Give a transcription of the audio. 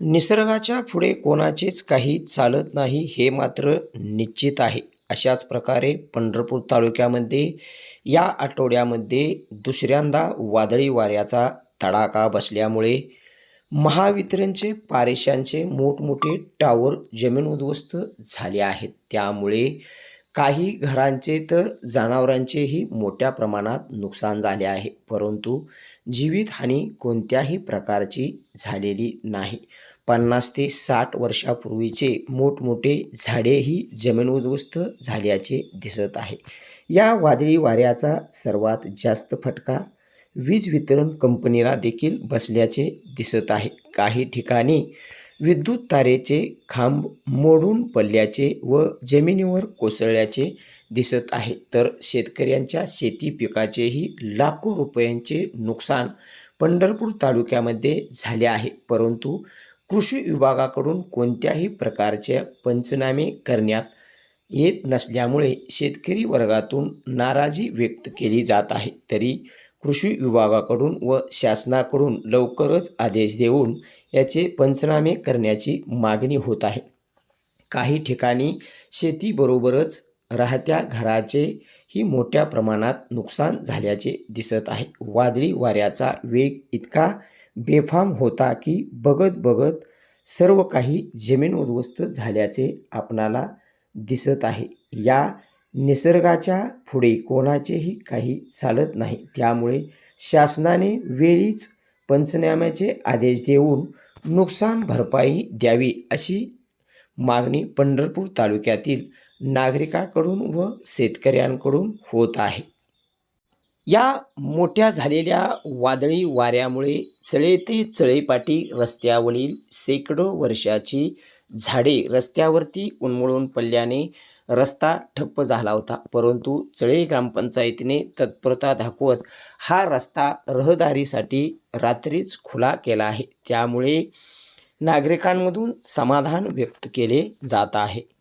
निसर्गाच्या पुढे कोणाचेच काही चालत नाही हे मात्र निश्चित आहे. अशाच प्रकारे पंढरपूर तालुक्यामध्ये या आठवड्यामध्ये दुसऱ्यांदा वादळी वाऱ्याचा तडाखा बसल्यामुळे महावितरणचे पारेशांचे मोठमोठे टावर जमीन उद्ध्वस्त झाले आहेत. त्यामुळे काही घरांचे तर जनावरांचेही मोठ्या प्रमाणात नुकसान झाले आहे. परंतु जीवितहानी कोणत्याही प्रकारची झालेली नाही. पन्नास ते साठ वर्षापूर्वीचे मोठमोठे झाडेही जमीन उद्ध्वस्त झाल्याचे दिसत आहे. या वादळी वाऱ्याचा सर्वात जास्त फटका वीज वितरण कंपनीला देखील बसल्याचे दिसत आहे. काही ठिकाणी विद्युत तारेचे खांब मोडून पडल्याचे व जमिनीवर कोसळल्याचे दिसत आहे. तर शेतकऱ्यांच्या शेती पिकाचेही लाखो रुपयांचे नुकसान पंढरपूर तालुक्यामध्ये झाले आहे. परंतु कृषी विभागाकडून कोणत्याही प्रकारचे पंचनामे करण्यात येत नसल्यामुळे शेतकरी वर्गातून नाराजी व्यक्त केली जात आहे. तरी कृषी विभागाकडून व शासनाकडून लवकरच आदेश देऊन याचे पंचनामे करण्याची मागणी होत आहे. काही ठिकाणी शेतीबरोबरच राहत्या घराचे ही मोठ्या प्रमाणात नुकसान झाल्याचे दिसत आहे. वादळी वाऱ्याचा वेग इतका बेफाम होता की बघत बघत सर्व काही जमीन उद्ध्वस्त झाल्याचे आपणाला दिसत आहे. या निसर्गाच्या पुढे कोणाचेही काही चालत नाही. त्यामुळे शासनाने वेळीच पंचनाम्याचे आदेश देऊन नुकसान भरपाई द्यावी अशी मागणी पंढरपूर तालुक्यातील नागरिकांकडून व शेतकऱ्यांकडून होत आहे. या मोठ्या झालेल्या वादळी वाऱ्यामुळे चळे ते चळेपाटी रस्त्यावरील शेकडो वर्षाची झाडे रस्त्यावरती उन्मळून पडल्याने रस्ता ठप्प झाला होता. परंतु चळे ग्रामपंचायतीने तत्परता दाखवत हा रस्ता रहदारीसाठी रात्रीच खुला केला आहे. त्यामुळे नागरिकांमधून समाधान व्यक्त केले जात आहे.